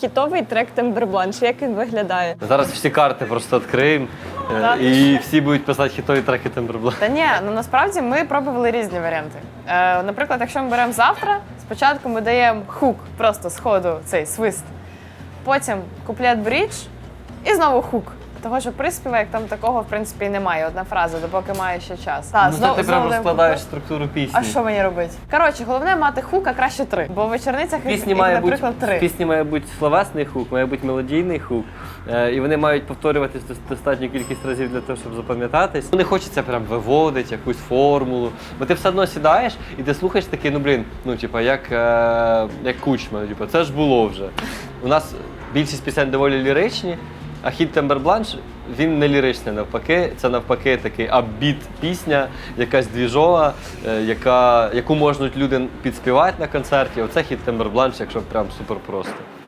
Хітовий трек Тембербланш. Як він виглядає? Зараз всі карти просто відкриємо е, Да. і всі будуть писати хітові треки Темберблан. Та ні, ну насправді ми пробували різні варіанти. Е, наприклад, якщо ми беремо завтра, спочатку ми даємо хук, просто з ходу цей свист. Потім куплет брідж і знову хук. Того, що приспіва, як там такого, в принципі, і немає. Одна фраза, допоки має ще час. Та, Ну, це ти прям даємо розкладаєш структуру пісні. А що мені робити? Коротше, головне мати хук, а краще три. Бо в вечорницях, В їх, пісні їх, має бути, наприклад, в три. пісні має бути словесний хук, має бути мелодійний хук. Е, і вони мають повторюватись дос- достатню кількість разів для того, щоб запам'ятатись. Ну, Не хочеться прям виводити якусь формулу. Бо ти все одно сідаєш і ти слухаєш такий, ну блін, ну типа як, е, як кучма, типа, це ж було вже. У нас більшість пісень доволі ліричні, а хід Тембербланш він не ліричний навпаки. Це навпаки такий абіт пісня, якась двіжова, е, яка, яку можуть люди підспівати на концерті. Оце хід Тембербланш, якщо прям супер просто.